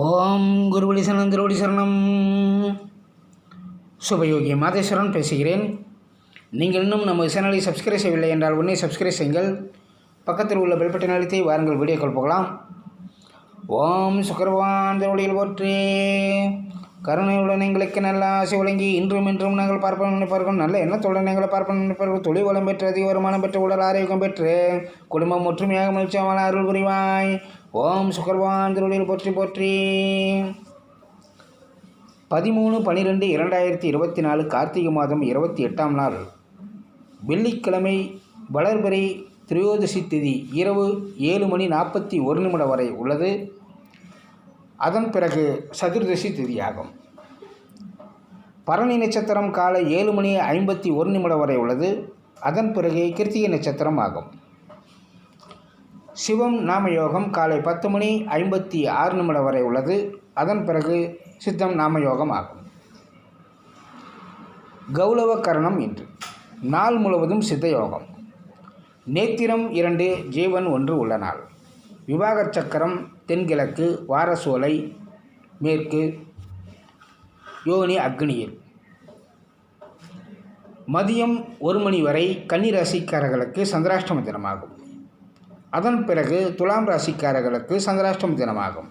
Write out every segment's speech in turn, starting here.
ஓம் குருவழி சரணம் திருவடி சரணம். சுபயோகி மாதேஸ்வரன் பேசுகிறேன். நீங்கள் இன்னும் நமது சேனலை சப்ஸ்கிரைப் செய்யவில்லை என்றால் உடனே சப்ஸ்கிரைப் செய்யுங்கள். பக்கத்தில் உள்ள பெல் பட்டன் அழுத்தி வாருங்கள் வீடியோக்கள் போகலாம். ஓம் சுக்கரவான் திருவடியில் போற்றே. கருணையுடன் எங்களுக்கு நல்ல ஆசை வழங்கி இன்றும் இன்றும் நாங்கள் பார்ப்போம் நினைப்பார்கள். நல்ல எண்ணத்துடன் எங்களை பார்ப்போம் நினைப்பார்கள். தொழில் வளம் பெற்று அதிக வருமானம் பெற்று உடல் ஆரோக்கியம் பெற்று குடும்பம் ஒற்றுமையாக மகிழ்ச்சியாக அருள் புரிவாய். ஓம் சுகர்வான் திருவடியில் போற்றி போற்றி. பதிமூணு பனிரெண்டு இரண்டாயிரத்தி இருபத்தி நாலு கார்த்திகை மாதம் இருபத்தி எட்டாம் நாள். வெள்ளிக்கிழமை வளர்பிறை திரையோதசி திதி இரவு ஏழு மணி நாற்பத்தி ஒரு நிமிடம் வரை உள்ளது. அதன் பிறகு சதுர்தசி திதியாகும். பரணி நட்சத்திரம் காலை ஏழு மணி ஐம்பத்தி ஒரு நிமிடம் வரை உள்ளது. அதன் பிறகு கிருத்திகை நட்சத்திரம் ஆகும். சிவம் நாமயோகம் காலை பத்து மணி ஐம்பத்தி ஆறு நிமிடம் வரை உள்ளது. அதன் பிறகு சித்தம் நாமயோகம் ஆகும். கௌரவ கரணம் இன்று. நாள் முழுவதும் சித்த யோகம் நேத்திரம் இரண்டு ஜீவன் ஒன்று உள்ள நாள். விவாகச் சக்கரம் தென்கிழக்கு வாரசோலை மேற்கு யோனி அக்னியில். மதியம் ஒரு மணி வரை கன்னி ராசிக்காரர்களுக்கு சந்திராஷ்டம தினமாகும். அதன் பிறகு துலாம் ராசிக்காரர்களுக்கு சந்திராஷ்டம தினமாகும்.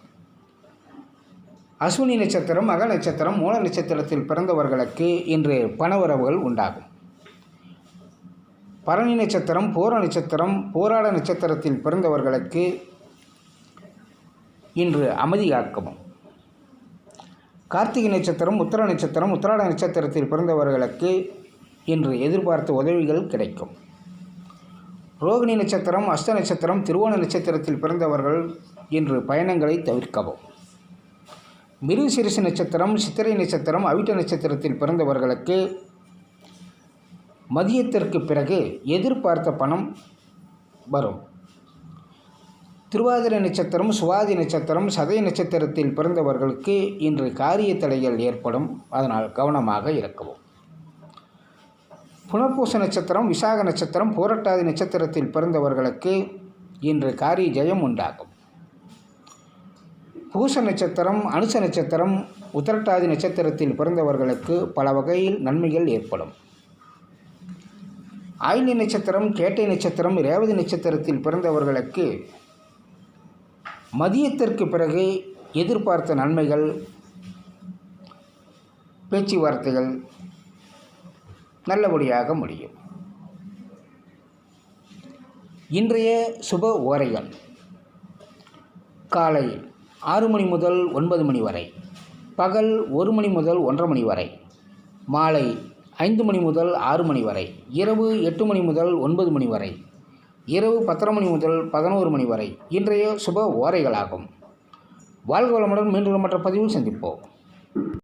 அஸ்வினி நட்சத்திரம் மக நட்சத்திரம் மூல நட்சத்திரத்தில் பிறந்தவர்களுக்கு இன்று பணவரவுகள் உண்டாகும். பரணி நட்சத்திரம் போர நட்சத்திரம் போராட நட்சத்திரத்தில் பிறந்தவர்களுக்கு இன்று அமைதியாக்கவும் கார்த்திகை நட்சத்திரம் உத்தர நட்சத்திரம் உத்தராட நட்சத்திரத்தில் பிறந்தவர்களுக்கு இன்று எதிர்பார்த்த உதவிகள் கிடைக்கும். ரோகிணி நட்சத்திரம் அஷ்ட நட்சத்திரம் திருவோண நட்சத்திரத்தில் பிறந்தவர்கள் இன்று பயணங்களை தவிர்க்கவும். மிருசிறிசு நட்சத்திரம் சித்திரை நட்சத்திரம் அவிட்ட நட்சத்திரத்தில் பிறந்தவர்களுக்கு மதியத்திற்கு பிறகு எதிர்பார்த்த பணம் வரும். திருவாதிரை நட்சத்திரம் சுவாதி நட்சத்திரம் சதய நட்சத்திரத்தில் பிறந்தவர்களுக்கு இன்று காரிய தடைகள் ஏற்படும். அதனால் கவனமாக இருக்கவும் புனர்பூச நட்சத்திரம் விசாக நட்சத்திரம் போரட்டாதி நட்சத்திரத்தில் பிறந்தவர்களுக்கு இன்று காரிய ஜெயம் உண்டாகும். பூச நட்சத்திரம் அனுச நட்சத்திரம் உத்தரட்டாதி நட்சத்திரத்தில் பிறந்தவர்களுக்கு பல வகையில் நன்மைகள் ஏற்படும். ஆயினி நட்சத்திரம் கேட்டை நட்சத்திரம் ரேவதி நட்சத்திரத்தில் பிறந்தவர்களுக்கு மதியத்திற்கு பிறகு எதிர்பார்த்த நன்மைகள் பேச்சுவார்த்தைகள் நல்லபடியாக முடியும். இன்றைய சுப ஓரைகள். காலை ஆறு மணி முதல் ஒன்பது மணி வரை பகல் ஒரு மணி முதல் ஒன்றரை மணி வரை மாலை ஐந்து மணி முதல் ஆறு மணி வரை இரவு எட்டு மணி முதல் ஒன்பது மணி வரை இரவு பத்தரை மணி முதல் பதினோரு மணி வரை. இன்றைய சுப ஓரைகளாகும். வாழ்க வளமுடன் மீண்டும் மற்ற பதிவில் சந்திப்போம்.